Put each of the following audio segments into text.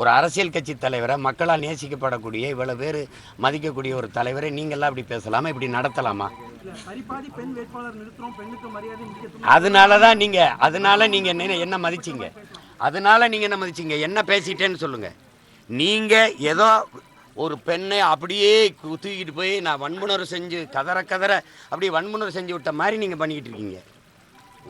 ஒரு அரசியல் கட்சி தலைவரை மக்களால் நேசிக்கப்படக்கூடிய இவ்வளவு பேர் மதிக்கக்கூடிய ஒரு தலைவரை நீங்கள்லாம் இப்படி பேசலாமா? இப்படி நடத்தலாமா? அதனால தான் நீங்கள் அதனால நீங்கள் என்ன என்ன மதிச்சீங்க? அதனால நீங்கள் என்ன மதிச்சீங்க? என்ன பேசிட்டேன்னு சொல்லுங்கள் நீங்கள் ஏதோ ஒரு பெண்ணை அப்படியே கு- தூக்கிட்டு போய் நான் வன்புணர்வு செஞ்சு கதற கதற அப்படியே வன்புணர்வு செஞ்சு விட்ட மாதிரி நீங்கள் பண்ணிக்கிட்டு இருக்கீங்க.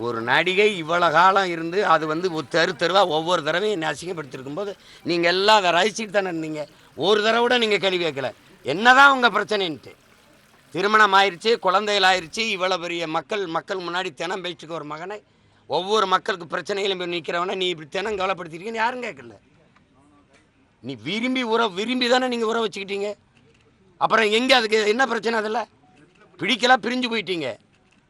ஒரு நடிகை இவ்வளோ காலம் இருந்து அது வந்து ஒரு தெரு தெருவாக ஒவ்வொரு தடவையும் என்னை அசிங்கப்படுத்திருக்கும் போது நீங்கள் எல்லாம் அதை ரசிச்சுட்டு தானே இருந்தீங்க. ஒரு தடவை கூட நீங்கள் கேள்வி கேட்கல. என்னதான் உங்கள் பிரச்சனைன்ட்டு. திருமணம் ஆயிடுச்சு குழந்தைகள் ஆயிடுச்சு இவ்வளோ பெரிய மக்கள் மக்கள் முன்னாடி தினம் பேச்சுக்க ஒரு மகனை ஒவ்வொரு மக்களுக்கு பிரச்சனைகளும் போய் நிற்கிறவனை நீ இப்படி தினம் கவலைப்படுத்திருக்கீங்கன்னு யாரும் கேட்கல. நீ விரும்பி உறவு விரும்பி தானே நீங்கள் உறவு வச்சுக்கிட்டீங்க. அப்புறம் எங்கே அதுக்கு என்ன பிரச்சனை அதில்? பிடிக்கலாம் பிரிஞ்சு போயிட்டீங்க.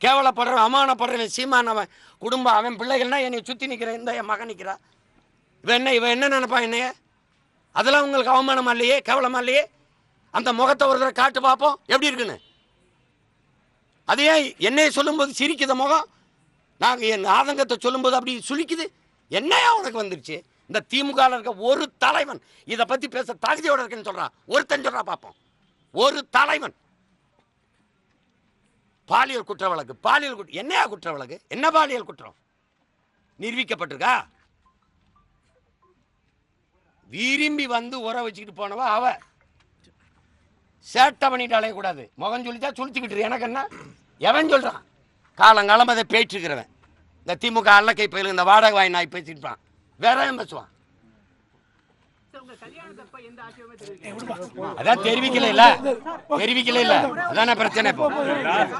கேவலப்படுற அவமானப்படுறவன் சீமானவன் அவன் குடும்பம் அவன் பிள்ளைகள்னா என்னை சுற்றி நிற்கிறேன் இந்த என் மகன் நிற்கிறா இவன் என்ன இவன் என்ன நினைப்பான் என்னைய? அதெல்லாம் உங்களுக்கு அவமானமா இல்லையே? கேவலமா இல்லையே? அந்த முகத்தை ஒரு தடவை காட்டு பார்ப்போம். எப்படி இருக்குன்னு? அது ஏன் என்னையை சொல்லும்போது சிரிக்குத முகம்? நாங்கள் என் ஆதங்கத்தை சொல்லும்போது அப்படி சுழிக்குது என்னையா உனக்கு வந்துருச்சு? இந்த திமுக இருக்க ஒரு தலைவன் இதை பற்றி பேச தகுதியோடு இருக்குன்னு சொல்கிறான் ஒருத்தன் சொல்கிறா பார்ப்போம். ஒரு தலைவன். பாலியல் குற்ற வழக்கு பாலியல் குற்ற என்னையா குற்ற வழக்கு என்ன பாலியல் குற்றம்? நிரூபிக்கப்பட்டிருக்கா? விரும்பி வந்து உற வச்சுக்கிட்டு போனவ அவ. சேட்டை பண்ணிட்டு அலையக்கூடாது முகம் சொல்லிட்டா சுழிச்சுக்கிட்டு எனக்கு என்ன? எவன் சொல்றான்? காலங்காலம் அதை பேச்சுக்கிறவன் இந்த திமுக அல்லக்கை பயில இந்த வாடகை வாய் நாய் பேசிட்டு வேற எவன் பேசுவான்? அதான் தெரிவிக்கல இல்ல. தெரிவிக்கல இல்ல. அதான பிரச்சனை இப்போ.